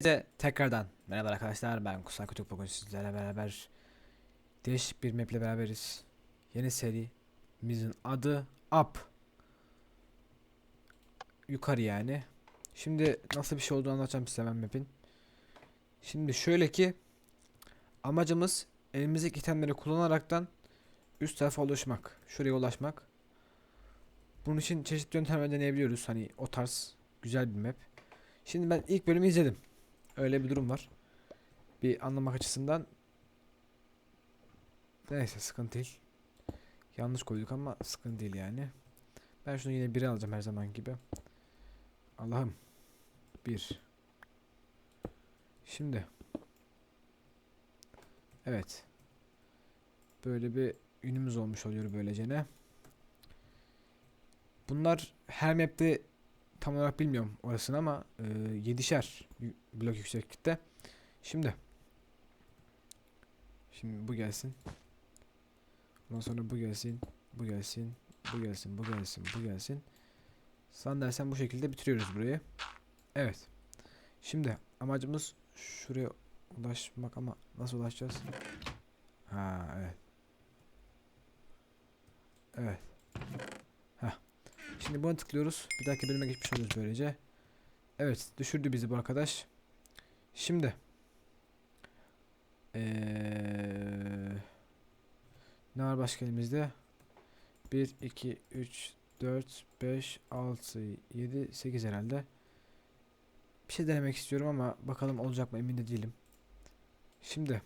Size tekrardan merhaba arkadaşlar ben Kusay Kutup bugün sizlerle beraber değişik bir maple beraberiz. Yeni serimizin adı Up. Yukarı yani. Şimdi nasıl bir şey olduğunu anlatacağım size ben map'in. Şimdi şöyle ki amacımız elimizdeki itemleri kullanaraktan üst tarafa ulaşmak. Şuraya ulaşmak. Bunun için çeşitli yöntemler deneyebiliyoruz. Hani o tarz güzel bir map. Şimdi ben ilk bölümü izledim. Öyle bir durum var. Bir anlamak açısından neyse sıkıntı değil. Yanlış koyduk ama sıkıntı değil yani. Ben şunu yine biri alacağım her zaman gibi. Allah'ım. Bir. Şimdi. Evet. Böyle bir ünümüz olmuş oluyor böylece ne. Bunlar her map'te tam olarak bilmiyorum orasını ama e, 7'şer y- blok yükseklikte. Şimdi Şimdi bu gelsin. Ondan sonra bu gelsin, bu gelsin, bu gelsin, bu gelsin, bu gelsin. San dersen bu şekilde bitiriyoruz burayı. Evet. Şimdi amacımız şuraya ulaşmak ama nasıl ulaşacağız? Ha evet. Evet. Şimdi buna tıklıyoruz. Bir dahaki bölüme geçmiş oluyoruz böylece. Evet düşürdü bizi bu arkadaş. Şimdi. Ee, ne var başka elimizde? 1, 2, 3, 4, 5, 6, 7, 8 herhalde. Bir şey denemek istiyorum ama bakalım olacak mı emin de değilim. Şimdi.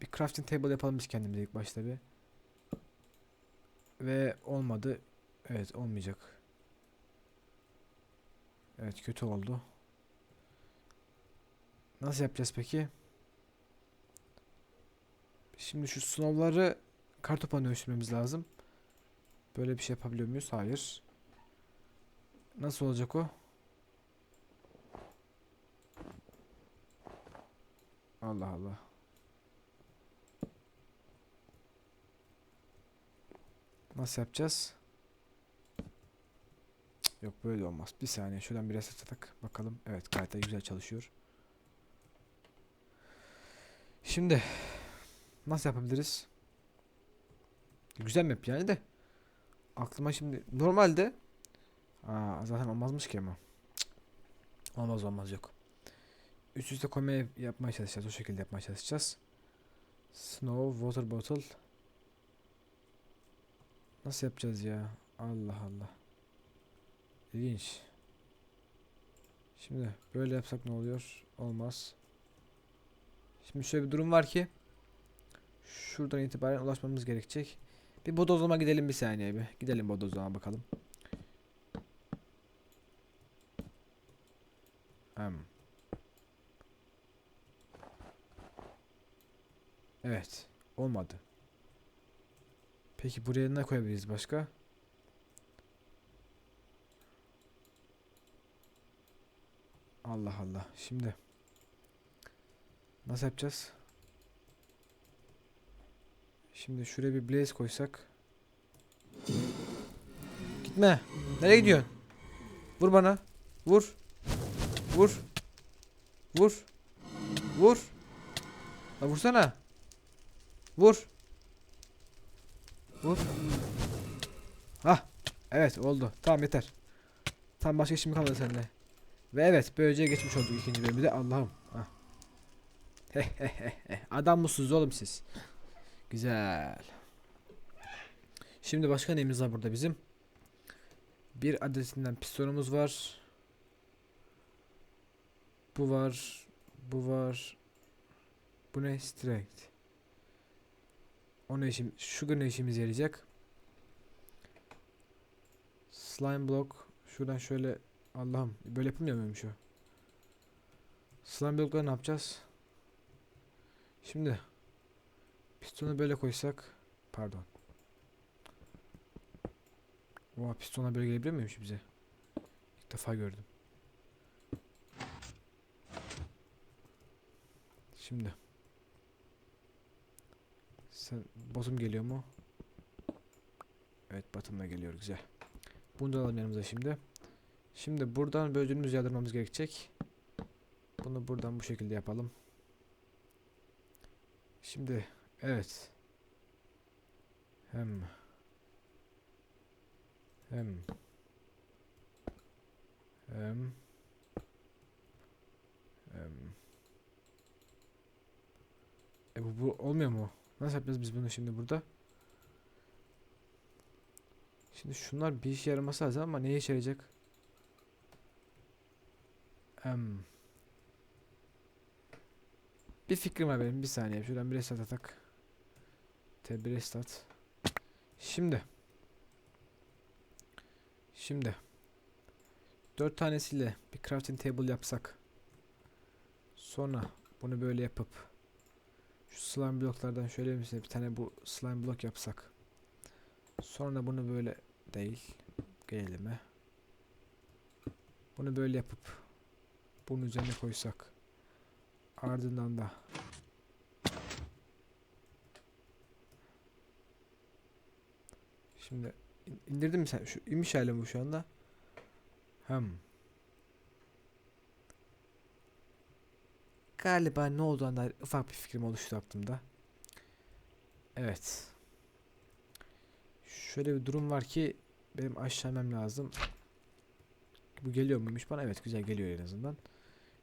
Bir crafting table yapalım biz kendimize ilk başta bir. Ve olmadı. Evet olmayacak. Evet kötü oldu. Nasıl yapacağız peki? Şimdi şu snow'ları kartopa dönüştürmemiz lazım. Böyle bir şey yapabiliyor muyuz? Hayır. Nasıl olacak o? Allah Allah. Nasıl yapacağız? Yok böyle olmaz. Bir saniye şuradan bir reset atak bakalım. Evet de güzel çalışıyor. Şimdi nasıl yapabiliriz? Güzel map yani de. Aklıma şimdi normalde Aa, zaten olmazmış ki ama. Cık. Olmaz olmaz yok. Üst üste koymaya yapmaya çalışacağız. O şekilde yapmaya çalışacağız. Snow water bottle. Nasıl yapacağız ya? Allah Allah. İlginç. Şimdi böyle yapsak ne oluyor? Olmaz. Şimdi şöyle bir durum var ki şuradan itibaren ulaşmamız gerekecek. Bir bodozlama gidelim bir saniye bir. Gidelim bodozlama bakalım. Hem. Evet. Olmadı. Peki buraya ne koyabiliriz başka? Allah Allah. Şimdi nasıl yapacağız? Şimdi şuraya bir blaze koysak. Gitme. Nereye gidiyorsun? Vur bana. Vur. Vur. Vur. Vur. La vursana. Vur. Vur. Hah. Evet oldu. Tamam yeter. Tamam başka işim kalmadı seninle. Ve evet böylece geçmiş olduk ikinci bölümde de Allah'ım. Hah. Adam mısınız oğlum siz? Güzel. Şimdi başka neyimiz var burada bizim? Bir adetinden pistonumuz var. Bu var. Bu var. Bu ne? Strength. O ne işim? Sugar ne işimize yarayacak? Slime block. Şuradan şöyle Allah'ım böyle yapılmıyor muymuş o? Slime blockları ne yapacağız? Şimdi pistonu böyle koysak pardon. Oha pistona böyle gelebiliyor muymuş bize? İlk defa gördüm. Şimdi sen bottom geliyor mu? Evet bottom da geliyor güzel. Bunu da alalım yanımıza şimdi. Şimdi buradan bölümümüzü yardırmamız gerekecek. Bunu buradan bu şekilde yapalım. Şimdi evet. Hem hem hem hem e bu, bu olmuyor mu? Nasıl yapacağız biz bunu şimdi burada? Şimdi şunlar bir işe yaraması lazım ama neye işe yarayacak? Em. Bir fikrim var benim. Bir saniye. Şuradan bir restart atak. T bir restart. Şimdi. Şimdi. Dört tanesiyle bir crafting table yapsak. Sonra bunu böyle yapıp şu slime bloklardan şöyle bir tane bu slime blok yapsak. Sonra bunu böyle değil. Gelime. Bunu böyle yapıp bunun üzerine koysak. Ardından da Şimdi in- indirdin mi sen? Şu inmiş hali bu şu anda. Hem. Galiba ne olduğuna dair ufak bir fikrim oluştu aklımda. Evet. Şöyle bir durum var ki benim aşağı inmem lazım. Bu geliyor muymuş bana? Evet güzel geliyor en azından.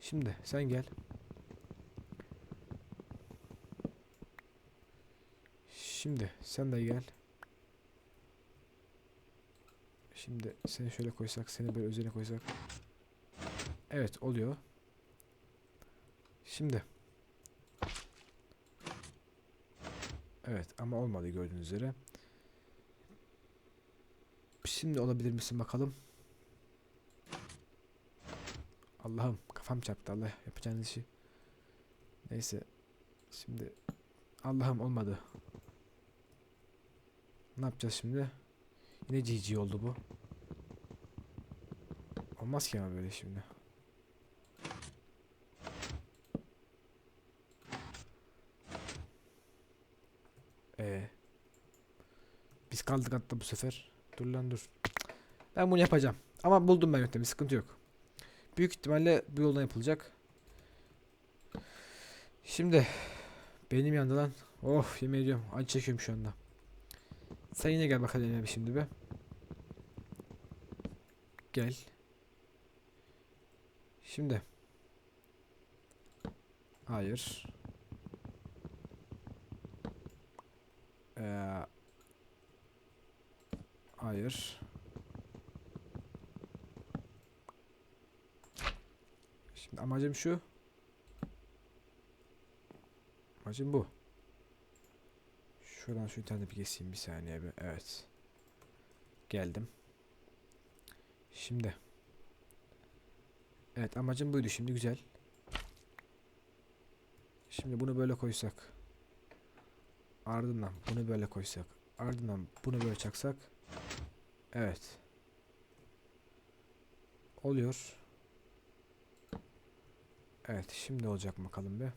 Şimdi sen gel. Şimdi sen de gel. Şimdi seni şöyle koysak, seni böyle üzerine koysak. Evet oluyor. Şimdi. Evet ama olmadı gördüğünüz üzere. Şimdi olabilir misin bakalım. Allah'ım kafam çarptı Allah yapacağınız işi. Neyse. Şimdi Allah'ım olmadı. Ne yapacağız şimdi? Yine GG oldu bu. Olmaz ki ama böyle şimdi. Ee, biz kaldık hatta bu sefer. Dur lan dur. Ben bunu yapacağım. Ama buldum ben yöntemi sıkıntı yok. Büyük ihtimalle bu yoldan yapılacak. Şimdi benim yandı lan. Oh yemin ediyorum acı çekiyorum şu anda. Sen yine gel bakalım elime şimdi be. Gel. Şimdi. Hayır. Ee, hayır. Şimdi amacım şu. Amacım bu. Şuradan şu internet bir keseyim bir saniye bir. Evet. Geldim. Şimdi. Evet amacım buydu şimdi güzel. Şimdi bunu böyle koysak. Ardından bunu böyle koysak. Ardından bunu böyle çaksak. Evet. Oluyor. Evet şimdi olacak bakalım be.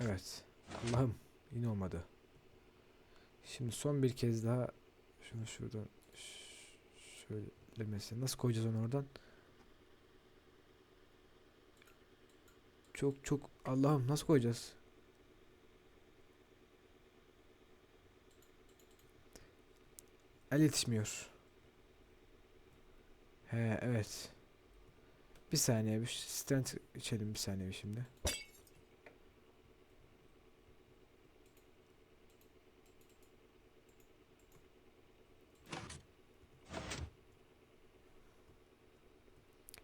Evet. Allah'ım yine olmadı. Şimdi son bir kez daha şunu şuradan şöyle mesela nasıl koyacağız onu oradan? Çok çok Allah'ım nasıl koyacağız? El yetişmiyor. He evet. Bir saniye bir stent içelim bir saniye bir şimdi.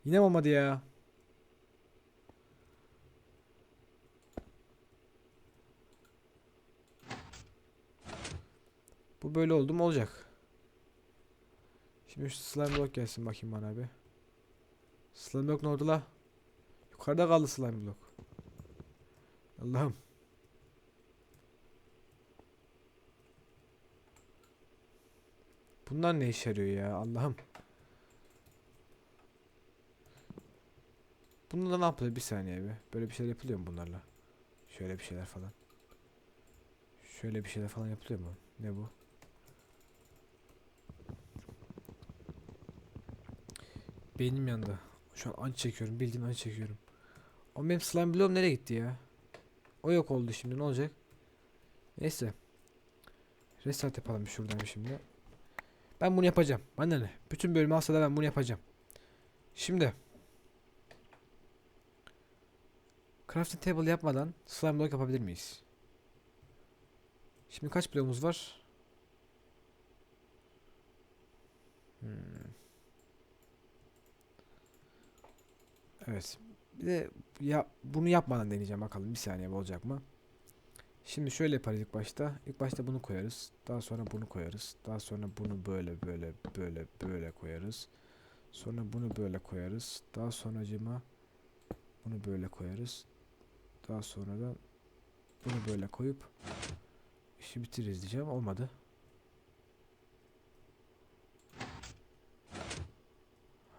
Yine olmadı ya? Bu böyle oldu mu olacak. Şimdi şu slime block gelsin bakayım bana abi. Slime block ne oldu la? Yukarıda kaldı slime block. Allah'ım. Bunlar ne işe yarıyor ya Allah'ım. Bununla ne yapılıyor bir saniye bir. Böyle bir şeyler yapılıyor mu bunlarla? Şöyle bir şeyler falan. Şöyle bir şeyler falan yapılıyor mu? Ne bu? Beynim yandı. Şu an acı çekiyorum. Bildiğim acı çekiyorum. O benim slime bloğum nereye gitti ya? O yok oldu şimdi ne olacak? Neyse. Restart yapalım şuradan şimdi. Ben bunu yapacağım. Bana ne? Bütün bölümü alsa da ben bunu yapacağım. Şimdi. Crafting table yapmadan slime block yapabilir miyiz? Şimdi kaç bloğumuz var? Hmm. Evet. Bir de ya bunu yapmadan deneyeceğim bakalım bir saniye olacak mı? Şimdi şöyle yaparız ilk başta. İlk başta bunu koyarız. Daha sonra bunu koyarız. Daha sonra bunu böyle böyle böyle böyle koyarız. Sonra bunu böyle koyarız. Daha sonracıma bunu böyle koyarız. Daha sonra da bunu böyle koyup işi bitiririz diyeceğim. Olmadı.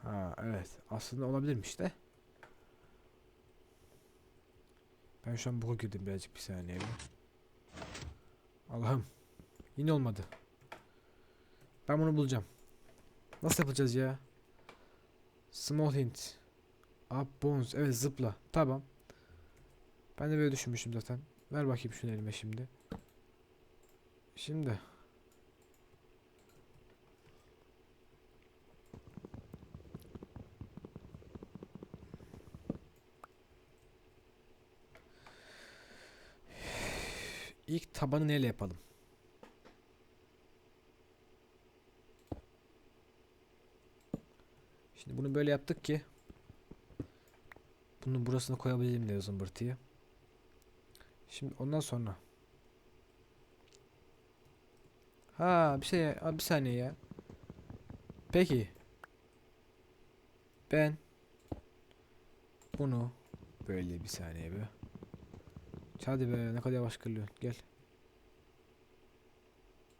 Ha evet. Aslında olabilirmiş de. Ben şu an buga girdim birazcık bir saniye. Allah'ım. Yine olmadı. Ben bunu bulacağım. Nasıl yapacağız ya? Small hint. Up bones. Evet zıpla. Tamam. Ben de böyle düşünmüşüm zaten. Ver bakayım şunu elime şimdi. Şimdi. İlk tabanı neyle yapalım? Şimdi bunu böyle yaptık ki bunun burasına koyabilelim diye zımbırtıyı. Şimdi ondan sonra Ha bir şey bir saniye ya. Peki. Ben bunu böyle bir saniye be. Hadi be ne kadar yavaş kırılıyorsun. Gel.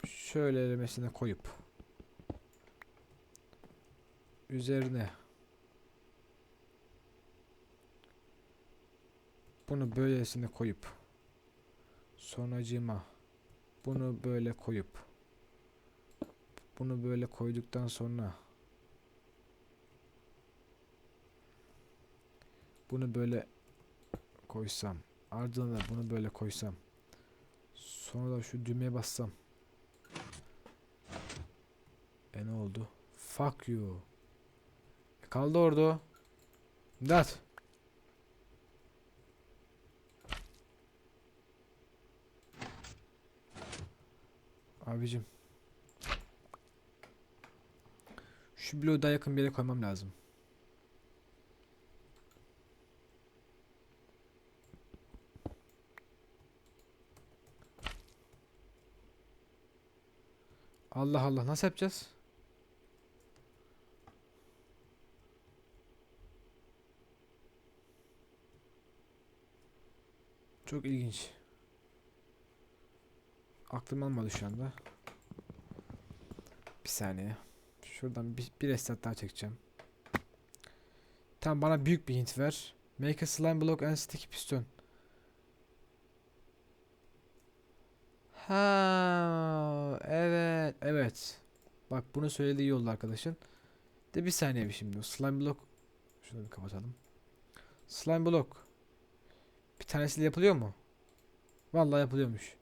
Şöyle elemesine koyup üzerine bunu böylesine koyup sonracıma bunu böyle koyup bunu böyle koyduktan sonra bunu böyle koysam ardından da bunu böyle koysam. Sonra da şu düğmeye bassam. E ne oldu? Fuck you. E kaldı orada dat abicim. Şu bloğu daha yakın bir yere koymam lazım Allah Allah nasıl yapacağız? Çok ilginç. Aklım almadı şu anda. Bir saniye. Şuradan bir, bir restart daha çekeceğim. Tamam bana büyük bir hint ver. Make a slime block and sticky piston. Ha evet evet. Bak bunu söylediği iyi oldu arkadaşın. De bir saniye bir şimdi. Slime block şunu bir kapatalım. Slime block bir tanesiyle yapılıyor mu? Vallahi yapılıyormuş.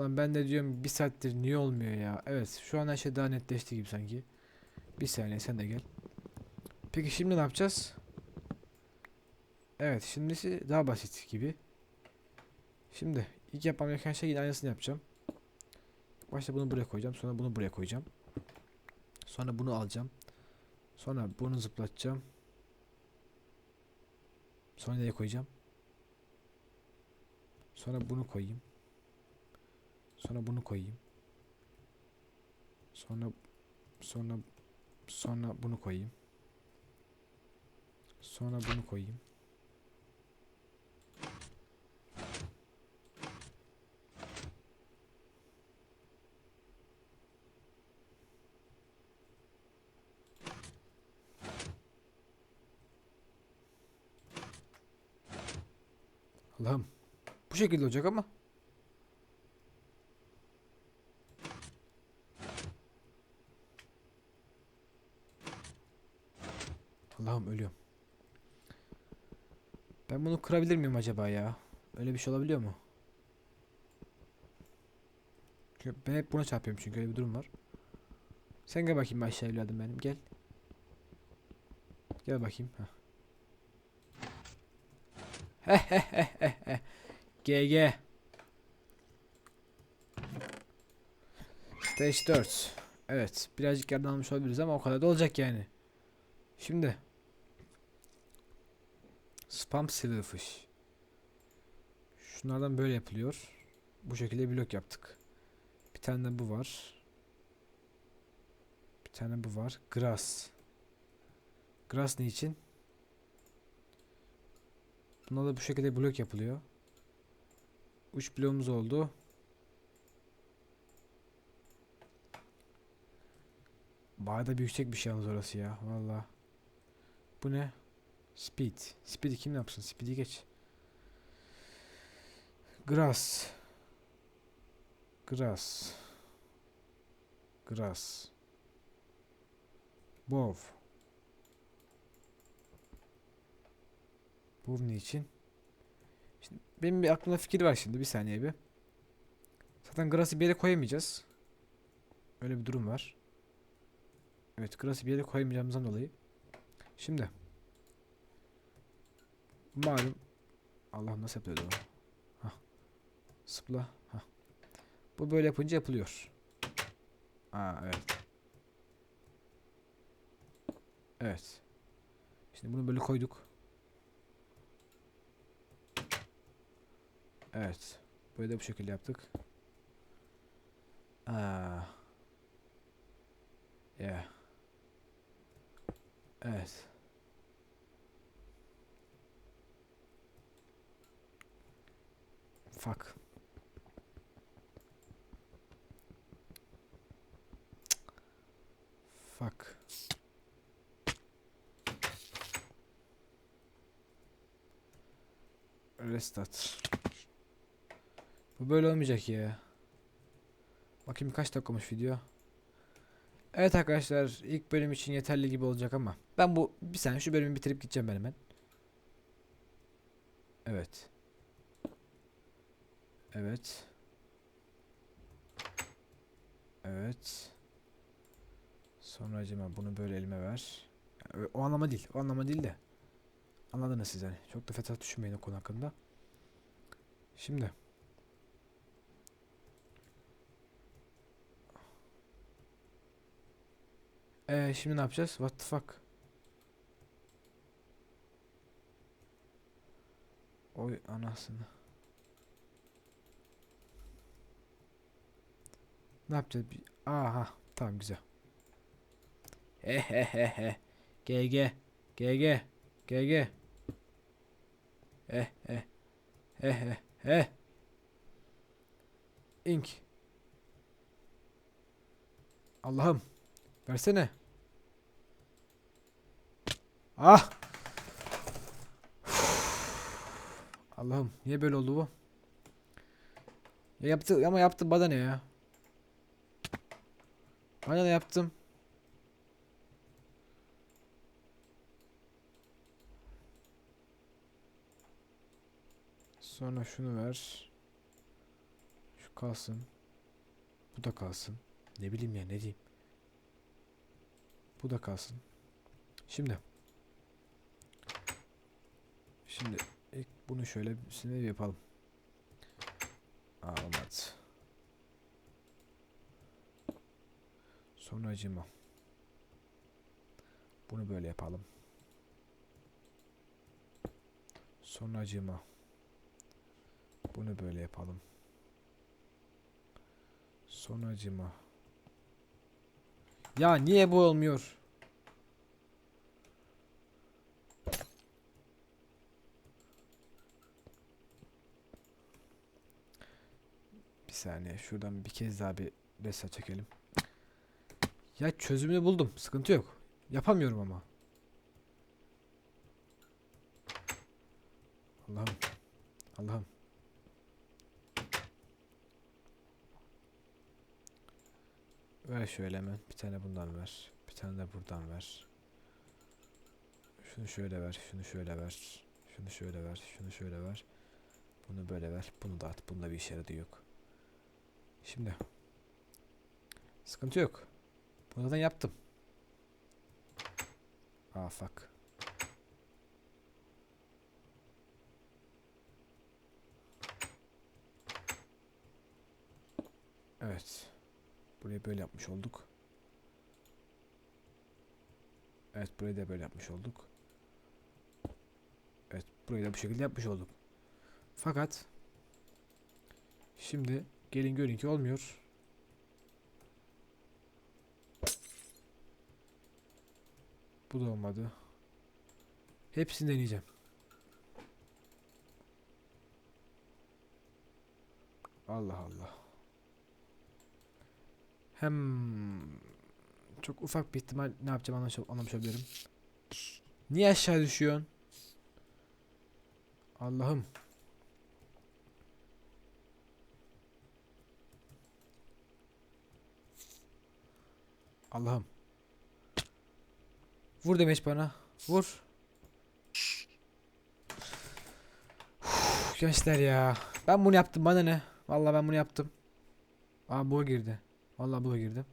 Lan ben de diyorum bir saattir niye olmuyor ya? Evet şu an her şey daha netleşti gibi sanki. Bir saniye sen de gel. Peki şimdi ne yapacağız? Evet şimdisi daha basit gibi. Şimdi ilk yapmam gereken şey yine aynısını yapacağım. Başta bunu buraya koyacağım. Sonra bunu buraya koyacağım. Sonra bunu alacağım. Sonra bunu zıplatacağım. Sonra nereye koyacağım? Sonra bunu koyayım. Sonra bunu koyayım. Sonra sonra sonra bunu koyayım. Sonra bunu koyayım. Allah'ım. Bu şekilde olacak ama. Allah'ım. Ölüyorum. Ben bunu kırabilir miyim acaba ya? Öyle bir şey olabiliyor mu? Ben hep buna çarpıyorum çünkü öyle bir durum var. Sen gel bakayım aşağı evladım benim gel. Gel bakayım. Heh. GG. Stage 4. Evet. Birazcık yerden almış olabiliriz ama o kadar da olacak yani. Şimdi. Spam silverfish. Şunlardan böyle yapılıyor. Bu şekilde blok yaptık. Bir tane bu var. Bir tane bu var. Grass. Grass ne için? Buna da bu şekilde blok yapılıyor. 3 bloğumuz oldu. Bayağı da bir yüksek bir şey yalnız orası ya. Valla. Bu ne? Speed. Speed'i kim yapsın? Speed'i geç. Grass. Grass. Grass. Bow. Ne için? Şimdi benim bir aklımda fikir var şimdi. Bir saniye bir. Zaten Grass'ı bir yere koyamayacağız. Öyle bir durum var. Evet, Grass'ı bir yere koyamayacağımızdan dolayı. Şimdi. Malum. Allah nasıl yapıyordu o? Hah. Sıpla. Hah. Bu böyle yapınca yapılıyor. Aa evet. Evet. Şimdi bunu böyle koyduk. Evet. Böyle de bu şekilde yaptık. Aa. Yeah. Evet. Fuck. Fuck. Restart. Bu böyle olmayacak ya. Bakayım kaç dakikamış video. Evet arkadaşlar ilk bölüm için yeterli gibi olacak ama ben bu bir saniye şu bölümü bitirip gideceğim ben hemen. Evet. Evet. Evet. Sonra acaba bunu böyle elime ver. O anlama değil. O anlama değil de. Anladınız siz yani. Çok da fethat düşünmeyin o konu hakkında. Şimdi. Ee, şimdi ne yapacağız? What the fuck? Oy anasını. Ne yapacağız? Aha tamam güzel. Hehehehe. GG. GG. GG. Eh eh. Eh eh eh. Ink. Allah'ım. Versene. Ah. Allah'ım niye böyle oldu bu? Ya yaptı ama yaptı bana ne ya? Bana ne yaptım? Sonra şunu ver. Şu kalsın. Bu da kalsın. Ne bileyim ya ne diyeyim. Bu da kalsın. Şimdi. Şimdi ilk bunu şöyle bir yapalım. Aa, olmadı. Sonra acıma. Bunu böyle yapalım. Sonra acıma. Bunu böyle yapalım. Sonra acıma. Ya niye bu olmuyor? Bir saniye şuradan bir kez daha bir besa çekelim. Ya çözümünü buldum. Sıkıntı yok. Yapamıyorum ama. Allah'ım. Allah'ım. Ver şöyle hemen. Bir tane bundan ver. Bir tane de buradan ver. Şunu şöyle ver, şunu şöyle ver. Şunu şöyle ver, şunu şöyle ver. Bunu böyle ver. Bunu da at. Bunda bir işe yaradığı yok. Şimdi. Sıkıntı yok. Bunu zaten yaptım. Aa fuck. Evet. Burayı böyle yapmış olduk. Evet burayı da böyle yapmış olduk. Evet burayı da bu şekilde yapmış olduk. Fakat şimdi gelin görün ki olmuyor. Bu da olmadı. Hepsini deneyeceğim. Allah Allah. Hem çok ufak bir ihtimal ne yapacağım anlamış, anlamış olabilirim. Niye aşağı düşüyorsun? Allah'ım. Allah'ım. Vur demiş bana. Vur. Gençler ya. Ben bunu yaptım bana ne? Vallahi ben bunu yaptım. Aa bu girdi. Vallahi bu girdi.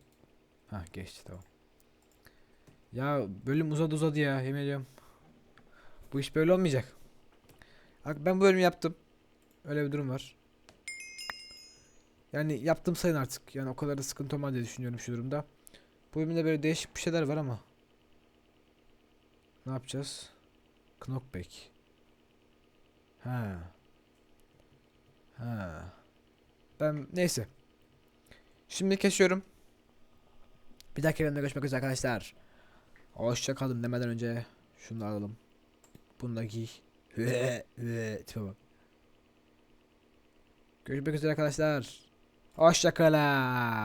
Ha geçti tamam. Ya bölüm uzadı uzadı ya yemin ediyorum. Bu iş böyle olmayacak. Bak ben bu bölümü yaptım. Öyle bir durum var. Yani yaptım sayın artık. Yani o kadar da sıkıntı olmaz diye düşünüyorum şu durumda. Bu bölümde böyle değişik bir şeyler var ama. Ne yapacağız? Knockback. Ha. Ha. Ben neyse. Şimdi kesiyorum. Bir dahaki bölümde görüşmek üzere arkadaşlar. Hoşça kalın demeden önce şunu alalım. Bunu da giy. Tipe bak. Görüşmek üzere arkadaşlar. Hoşça kalın.